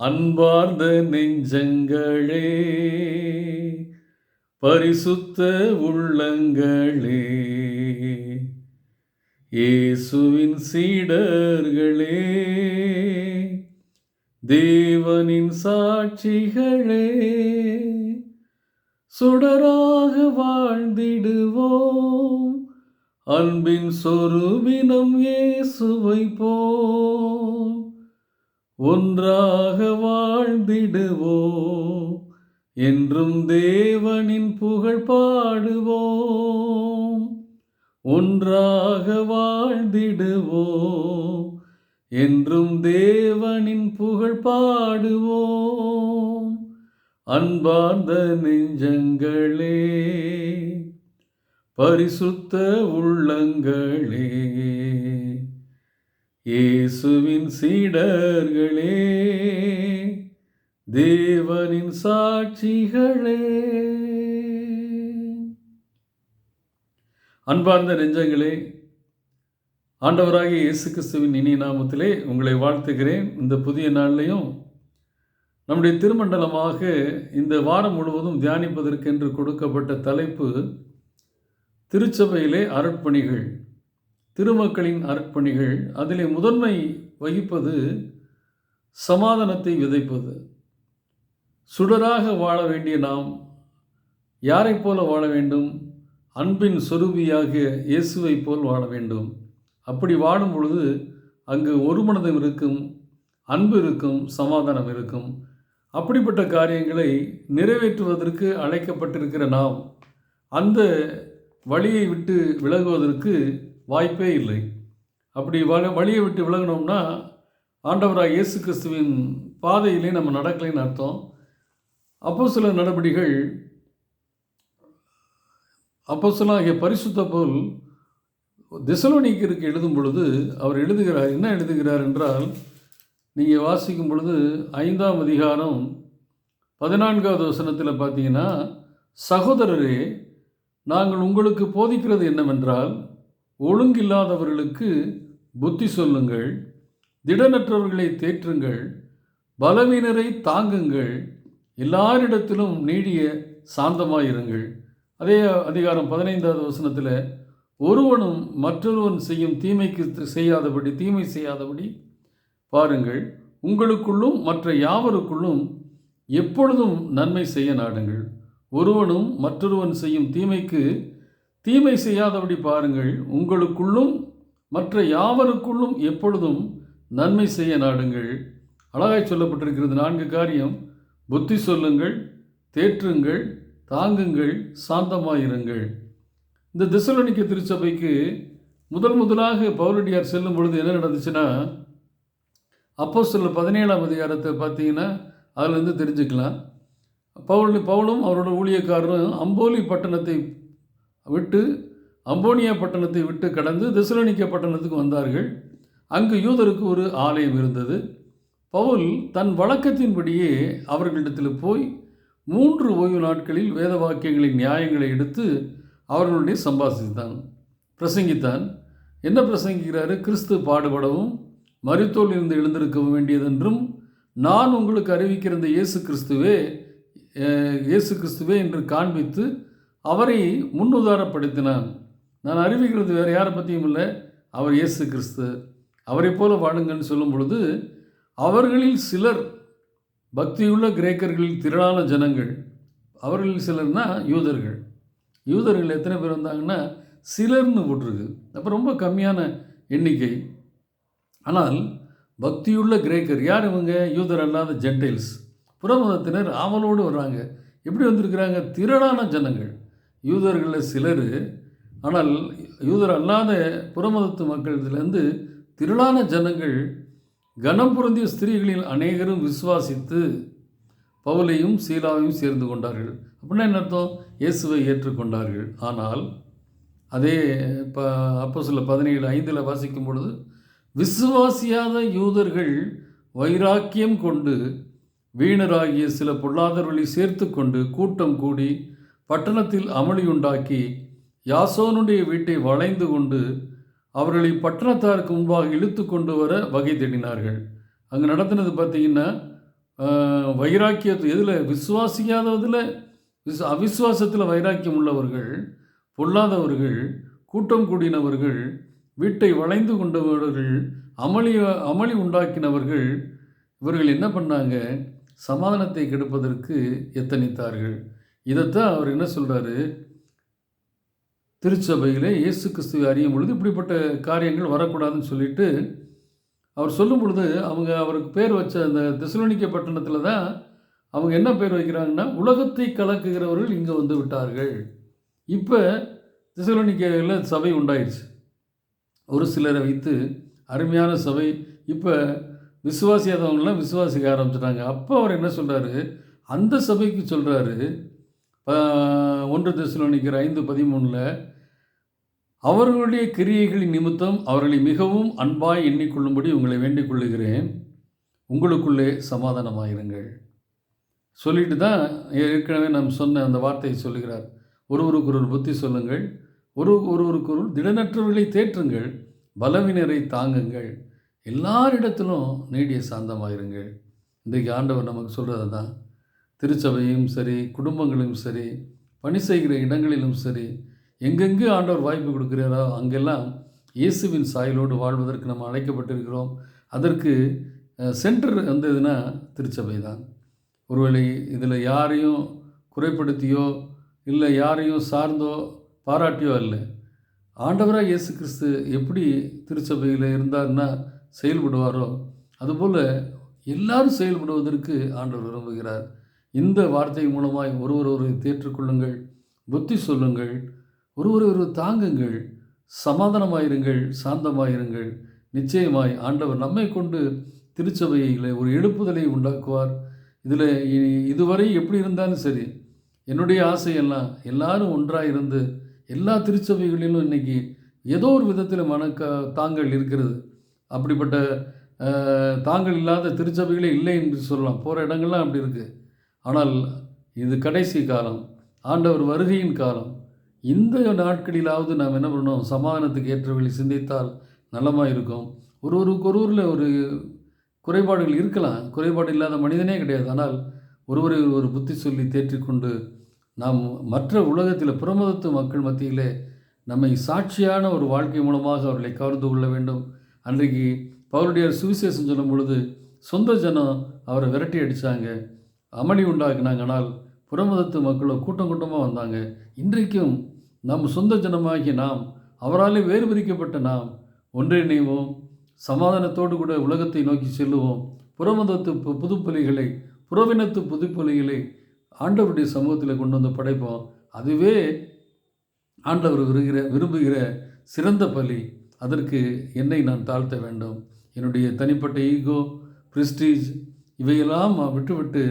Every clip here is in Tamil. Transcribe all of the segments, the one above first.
அன்பார்ந்த நெஞ்சங்களே பரிசுத்த உள்ளங்களே இயேசுவின் சீடர்களே தேவனின் சாட்சிகளே சுடராக வாழ்ந்திடுவோம். அன்பின் சொருவினம் இயேசுவை போல். ஒன்றாக வாழ்ந்திடுவோம் என்றும் தேவனின் புகழ் பாடுவோம் ஒன்றாக வாழ்ந்திடுவோம் என்றும் தேவனின் புகழ் பாடுவோம் அன்பார்ந்த நெஞ்சங்களே பரிசுத்த உள்ளங்களே. இயேசுவின் சீடர்களே தேவனின் சாட்சிகளே. அன்பார்ந்த நெஞ்சங்களே ஆண்டவராகிய இயேசு கிறிஸ்துவின் இனிய நாமத்திலே உங்களை வாழ்த்துகிறேன். இந்த புதிய நாள்லையும் நம்முடைய திருமண்டலமாக இந்த வாரம் முழுவதும் தியானிப்பதற்கென்று கொடுக்கப்பட்ட தலைப்பு திருச்சபையிலே அருட்பணிகள். திருமக்களின் அர்ப்பணிகள். அதிலே முதன்மை வகிப்பது சமாதானத்தை விதைப்பது. சுடராக வாழ வேண்டிய நாம் யாரைப் போல வாழ வேண்டும்? அன்பின் சொரூபியாகிய இயேசுவைப் போல் வாழ வேண்டும். அப்படி வாழும் பொழுது அங்கு ஒரு மனதம் இருக்கும் அன்பு இருக்கும் சமாதானம் இருக்கும். அப்படிப்பட்ட காரியங்களை நிறைவேற்றுவதற்கு அழைக்கப்பட்டிருக்கிற நாம் அந்த வழியை விட்டு விலகுவதற்கு வாய்ப்பே இல்லை. அப்படி வ வழியை விட்டு விலகினோம்னா ஆண்டவராக இயேசு கிறிஸ்துவின் பாதையிலே நம்ம நடக்கலைன்னு அர்த்தம். அப்போ சில நடவடிக்கைகள் அப்போ சில ஆகிய பரிசுத்த போல் திசலோனிக்கருக்கு எழுதும் பொழுது அவர் எழுதுகிறார் என்ன எழுதுகிறார் என்றால் நீங்கள் வாசிக்கும் பொழுது ஐந்தாம் அதிகாரம் பதினான்காவது வசனத்தில் பார்த்தீங்கன்னா சகோதரரே நாங்கள் உங்களுக்கு போதிக்கிறது என்னவென்றால் ஒழுங்கில்லாதவர்களுக்கு புத்தி சொல்லுங்கள் திடனற்றவர்களை தேற்றுங்கள் பலவீனரை தாங்குங்கள் எல்லாரிடத்திலும் நீடிய சாந்தமாயிருங்கள். அதே அதிகாரம் பதினைந்தாவது வசனத்தில் ஒருவனும் மற்றொருவன் செய்யும் தீமைக்கு செய்யாதபடி தீமை செய்யாதபடி பாருங்கள் உங்களுக்குள்ளும் மற்ற யாவருக்குள்ளும் எப்பொழுதும் நன்மை செய்ய நாடுங்கள். ஒருவனும் மற்றொருவன் செய்யும் தீமைக்கு தீமை செய்யாதபடி பாருங்கள் உங்களுக்குள்ளும் மற்ற யாவருக்குள்ளும் எப்பொழுதும் நன்மை செய்ய நாடுங்கள். அழகாய் சொல்லப்பட்டிருக்கிறது நான்கு காரியம். புத்தி சொல்லுங்கள் தேற்றுங்கள் தாங்குங்கள் சாந்தமாயிருங்கள். இந்த திசலோனிக்க திருச்சபைக்கு முதல் முதலாக பவுலடியார் செல்லும் பொழுது என்ன நடந்துச்சுன்னா அப்போ சொல்ல பதினேழாம் அதிகாரத்தை பார்த்தீங்கன்னா அதுலேருந்து தெரிஞ்சுக்கலாம். பவுல் பவுலும் அவரோட ஊழியக்காரரும் அம்போலி பட்டணத்தை விட்டு அம்போனியா பட்டணத்தை விட்டு கடந்து திசலோனிக்க பட்டணத்துக்கு வந்தார்கள். அங்கு யூதருக்கு ஒரு ஆலயம் இருந்தது. பவுல் தன் வழக்கத்தின்படியே அவர்களிடத்தில் போய் மூன்று ஓய்வு நாட்களில் வேத வாக்கியங்களின் நியாயங்களை எடுத்து அவர்களுடைய சம்பாசித்தான். பிரசங்கித்தான். என்ன பிரசங்கிக்கிறாரு? கிறிஸ்து பாடுபடவும் மருத்தோல் இருந்து எழுந்திருக்க வேண்டியதென்றும் நான் உங்களுக்கு அறிவிக்கிற இந்த இயேசு கிறிஸ்துவே இயேசு கிறிஸ்துவே என்று காண்பித்து அவரை முன்னுதாரப்படுத்தினான். நான் அறிவிக்கிறது வேறு யாரை பற்றியும் இல்லை. அவர் இயேசு கிறிஸ்து. அவரை போல வாழுங்கன்னு சொல்லும் பொழுது அவர்களில் சிலர் பக்தியுள்ள கிரேக்கர்களில் திரளான ஜனங்கள் அவர்களில் சிலர்னா யூதர்கள். யூதர்கள் எத்தனை பேர் வந்தாங்கன்னா சிலர்னு போட்டிருக்கு. அப்போ ரொம்ப கம்மியான எண்ணிக்கை. ஆனால் பக்தியுள்ள கிரேக்கர் யார் இவங்க? யூதர் அல்லாத ஜென்டைல்ஸ். புறமதத்தினர் ஆவலோடு வர்றாங்க. எப்படி வந்திருக்கிறாங்க? திரளான ஜனங்கள். யூதர்களில் சிலர் ஆனால் யூதர் அல்லாத புறமதத்து மக்களிடத்துலேருந்து திரளான ஜனங்கள் கனம் பொருந்திய ஸ்திரீகளில் அநேகரும் விசுவாசித்து பவுலையும் சீலாவையும் சேர்ந்து கொண்டார்கள். அப்படின்னா என்ன அர்த்தம்? இயேசுவை ஏற்றுக்கொண்டார்கள். ஆனால் அதே இப்போ அப்போ சில பதினேழு ஐந்தில் வாசிக்கும் பொழுது விசுவாசியாத யூதர்கள் வைராக்கியம் கொண்டு வீணராகிய சில பொருளாதாரங்களை சேர்த்து கொண்டு கூட்டம் கூடி பட்டணத்தில் அமளியுண்டாக்கி யாசோனுடைய வீட்டை வளைந்து கொண்டு அவர்களை பட்டணத்தாருக்கு முன்பாக இழுத்து கொண்டு வர வகை தேடினார்கள். அங்கே நடத்தினது பார்த்தீங்கன்னா ஆஹ், வைராக்கியத்து எதில்? விசுவாசிக்காததில் விஸ் அவிசுவாசத்தில் வைராக்கியம் உள்ளவர்கள் பொல்லாதவர்கள் கூட்டம் கூடினவர்கள் வீட்டை வளைந்து கொண்டவர்கள் அமளி அமளி உண்டாக்கினவர்கள் இவர்கள் என்ன பண்ணாங்க? சமாதானத்தை கெடுப்பதற்கு எத்தனித்தார்கள்? இதைத்தான் அவர் என்ன சொல்கிறாரு திருச்சபையிலே இயேசு கிறிஸ்துவை அறியும் பொழுது இப்படிப்பட்ட காரியங்கள் வரக்கூடாதுன்னு சொல்லிட்டு அவர் சொல்லும் பொழுது அவங்க அவருக்கு பேர் வச்ச அந்த திசலோனிக்க பட்டணத்தில் தான் அவங்க என்ன பேர் வைக்கிறாங்கன்னா உலகத்தை கலக்குகிறவர்கள் இங்கே வந்து விட்டார்கள். இப்போ திசலோனிக்கையில் சபை உண்டாயிடுச்சு ஒரு சிலரை வைத்து அருமையான சபை. இப்போ விசுவாசியாதவங்களாம் விசுவாசிக்க ஆரம்பிச்சிட்டாங்க. அப்போ அவர் என்ன சொல்கிறாரு அந்த சபைக்கு சொல்கிறாரு ஒன்று திசுலனிக்கிற ஐந்து பதிமூணில் அவர்களுடைய கிரியைகளின் நிமித்தம் அவர்களை மிகவும் அன்பாய் எண்ணிக்கொள்ளும்படி உங்களை வேண்டிக் கொள்ளுகிறேன் உங்களுக்குள்ளே சமாதானமாயிருங்கள். சொல்லிட்டு தான் ஏற்கனவே நாம் சொன்ன அந்த வார்த்தையை சொல்லுகிறார். ஒருவருக்கொருவர் புத்தி சொல்லுங்கள். ஒரு ஒருவருக்கொருவர் ஒரு திடனற்றவர்களை தேற்றுங்கள். பலவினரை தாங்குங்கள். எல்லாரிடத்திலும் நீடிய சாந்தமாயிருங்கள். இன்றைக்கு ஆண்டவர் நமக்கு சொல்கிறது தான் திருச்சபையும் சரி குடும்பங்களும் சரி பணி செய்கிற இடங்களிலும் சரி எங்கெங்கு ஆண்டவர் வாய்ப்பு கொடுக்கிறாரோ அங்கெல்லாம் இயேசுவின் சாயலோடு வாழ்வதற்கு நம்ம அழைக்கப்பட்டிருக்கிறோம். அதற்கு சென்டர் வந்ததுன்னா திருச்சபை தான் ஒருவேளை இதில் யாரையும் குறைப்படுத்தியோ இல்லை யாரையும் சார்ந்தோ பாராட்டியோ அல்ல. ஆண்டவராக இயேசு கிறிஸ்து எப்படி திருச்சபையில் இருந்தார்னா செயல்படுவாரோ அதுபோல் எல்லாரும் செயல்படுவதற்கு ஆண்டவர் விரும்புகிறார். இந்த வார்த்தை மூலமாய் ஒருவர் ஒருவரை தேற்றுக்கொள்ளுங்கள் புத்தி சொல்லுங்கள் ஒருவர் ஒருவர் தாங்குங்கள் சமாதானமாயிருங்கள் சாந்தமாயிருங்கள். நிச்சயமாய் ஆண்டவர் நம்மை கொண்டு திருச்சபையில் ஒரு எழுப்புதலை உண்டாக்குவார். இதில் இதுவரை எப்படி இருந்தாலும் சரி என்னுடைய ஆசையெல்லாம் எல்லாரும் ஒன்றாக இருந்து எல்லா திருச்சபைகளிலும் இன்னைக்கு ஏதோ ஒரு விதத்தில் மனக்க தாங்கள் இருக்கிறது. அப்படிப்பட்ட தாங்கள் இல்லாத திருச்சபைகளே இல்லை என்று சொல்லலாம். போகிற இடங்கள்லாம் அப்படி இருக்குது ஆனால் இது கடைசி காலம் ஆண்டவர் வருகையின் காலம். இந்த நாட்களிலாவது நாம் என்ன பண்ணணும்? சமாதானத்துக்கு ஏற்றவர்களை சிந்தித்தால் நலமாக இருக்கும். ஒருவருக்கு ஒருவரில் ஒரு குறைபாடுகள் இருக்கலாம். குறைபாடு இல்லாத மனிதனே கிடையாது. ஆனால் ஒருவரை ஒரு புத்தி சொல்லி தேற்றிக்கொண்டு நாம் மற்ற உலகத்தில் புறமதத்து மக்கள் மத்தியிலே நம்மை சாட்சியான ஒரு வாழ்க்கை மூலமாக அவர்களை கவர்ந்து கொள்ள வேண்டும். அன்றைக்கு பவுருடைய சுவிசேஷம் சொல்லும் பொழுது சொந்த ஜனம் அவரை விரட்டி அடித்தாங்க அமளி உண்டாக்குனாங்க ஆனால் புறமதத்து மக்களும் கூட்டம் கூட்டமாக வந்தாங்க. இன்றைக்கும் நம் சொந்த ஜனமாகிய நாம் அவராலே வேறுபிரிக்கப்பட்ட நாம் ஒன்றிணைவோம் சமாதானத்தோடு கூட உலகத்தை நோக்கி செல்லுவோம். புறமதத்து பு புதுப்பலிகளை புறவினத்து புதுப்பலிகளை ஆண்டவருடைய சமூகத்தில் கொண்டு வந்து படைப்போம். அதுவே ஆண்டவர் விரும்புகிற விரும்புகிற சிறந்த பலி. அதற்கு என்னை நான் தாழ்த்த வேண்டும். என்னுடைய தனிப்பட்ட ஈகோ பிரிஸ்டீஜ் இவையெல்லாம் விட்டுவிட்டு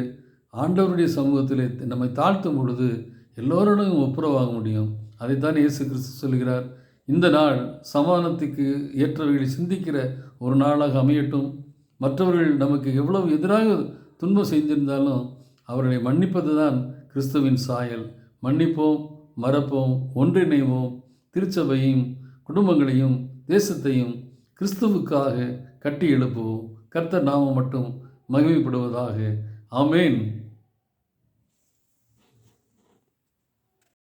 ஆண்டவருடைய சமூகத்தில் நம்மை தாழ்த்தும் பொழுது எல்லோரோடும் ஒப்புரவாக முடியும். அதைத்தான் இயேசு கிறிஸ்து சொல்கிறார் இந்த நாள் சமானத்துக்கு ஏற்றவர்களை சிந்திக்கிற ஒரு நாளாக அமையட்டும். மற்றவர்கள் நமக்கு எவ்வளவு எதிராக துன்பம் செஞ்சிருந்தாலும் அவர்களை மன்னிப்பது தான் கிறிஸ்துவின் சாயல். மன்னிப்போம் மறப்போம் ஒன்றிணைவோம். திருச்சபையும் குடும்பங்களையும் தேசத்தையும் கிறிஸ்துவுக்காக கட்டி எழுப்புவோம். கர்த்தர் நாமம் மட்டும் மகிமைப்படுவதாக ஆமேன்